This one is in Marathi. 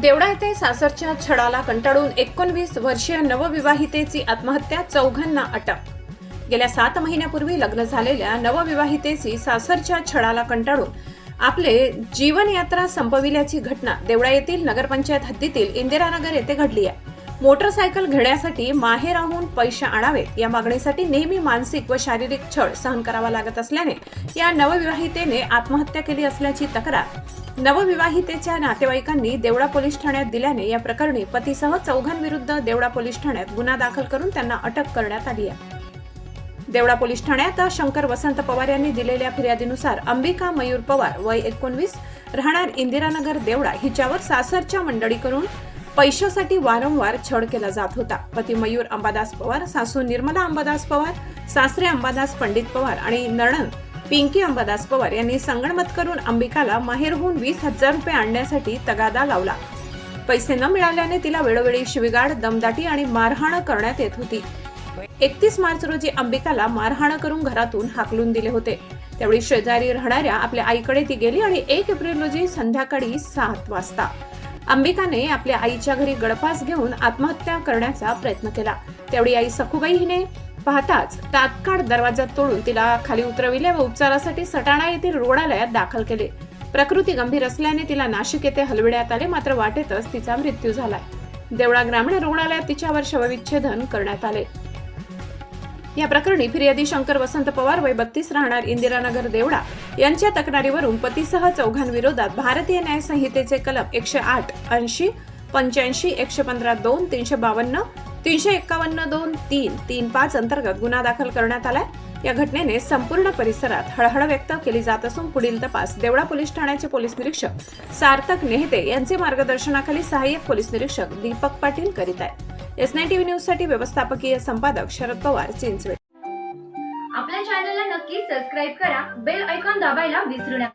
देवडा येथे सासरच्या छडाला कंटाळून एकोणवीस वर्षीय नवविवाहितेची आत्महत्या चौघांना अटक. गेल्या सात महिन्यापूर्वी लग्न झालेल्या नवविवाहितेची सासरच्या छडाला कंटाळून आपले जीवनयात्रा संपविल्याची घटना देवळा येथील नगरपंचायत हद्दीतील इंदिरानगर येथे घडली आहे. मोटरसायकल घेण्यासाठी माहेराहून पैसे आणावे या मागणीसाठी नेहमी मानसिक व शारीरिक छळ सहन करावा लागत असल्याने या नवविवाहितेने आत्महत्या केली असल्याची तक्रार. नवविवाहितेच्या नातेवाईकांनी देवडा पोलीस ठाण्यात दिल्याने या प्रकरणी पतीसह चौघांविरुद्ध देवडा पोलीस ठाण्यात गुन्हा दाखल करून त्यांना अटक करण्यात आली आहे. देवडा पोलीस ठाण्यात शंकर वसंत पवार यांनी दिलेल्या फिर्यादीनुसार अंबिका मयूर पवार वय एकोणवीस राहणार इंदिरानगर देवडा हिच्यावर सासरच्या मंडळीकडून पैशासाठी वारंवार छळ केला जात होता. पती मयूर अंबादास पवार सासू निर्मला अंबादास पवार सासरे अंबादास पंडित पवार आणि नणंद पिंकी अंबादास पवार यांनी संगणमत करून अंबिकाला माहेरहून वीस हजार रुपये आणण्यासाठी तगादा लावला. पैसे न मिळाल्याने तिला वेळोवेळी शिवीगाड दमदाटी आणि मारहाण करण्यात येत होती. एकतीस मार्च रोजी अंबिकाला मारहाण करून घरातून हाकलून दिले होते. त्यावेळी शेजारी राहणाऱ्या आपल्या आईकडे ती गेली आणि एक एप्रिल रोजी संध्याकाळी सात वाजता अंबिकाने आपल्या आईच्या घरी गळफास घेऊन आत्महत्या करण्याचा प्रयत्न केला. तेवढी आई सखुबाई हिने पाहताच तात्काळ दरवाजा तोडून तिला खाली उतरविले व उपचारासाठी सटाणा येथील रुग्णालयात दाखल केले. प्रकृती गंभीर असल्याने तिला नाशिक येथे हलविण्यात आले मात्र वाटेतच तिचा मृत्यू झाला देवळा ग्रामीण रुग्णालयात तिच्यावर शवविच्छेदन करण्यात आले. या प्रकरणी फिर्यादी शंकर वसंत पवार वय बत्तीस राहणार इंदिरानगर देवडा यांच्या तक्रारीवरून पतीसह चौघांविरोधात भारतीय न्याय संहितेचे कलम एकशे आठ ऐंशी पंच्याऐंशी एकशे पंधरा दोन तीनशे बावन्न तीनशे एक्कावन्न दोन तीन तीन पाच अंतर्गत गुन्हा दाखल करण्यात आलाय. या घटनेने संपूर्ण परिसरात हळहळ व्यक्त केली जात असून पुढील तपास देवळा पोलीस ठाण्याचे पोलीस निरीक्षक सार्थक नेहते यांचे मार्गदर्शनाखाली सहाय्यक पोलीस निरीक्षक दीपक पाटील करीत आहेत. एस नाईन टीव्ही न्यूजसाठी व्यवस्थापकीय संपादक शरद पवार चिंचवे. आपल्या चॅनलला नक्की सबस्क्राईब करा. बेल ऐकॉन दाबायला विसरू नका.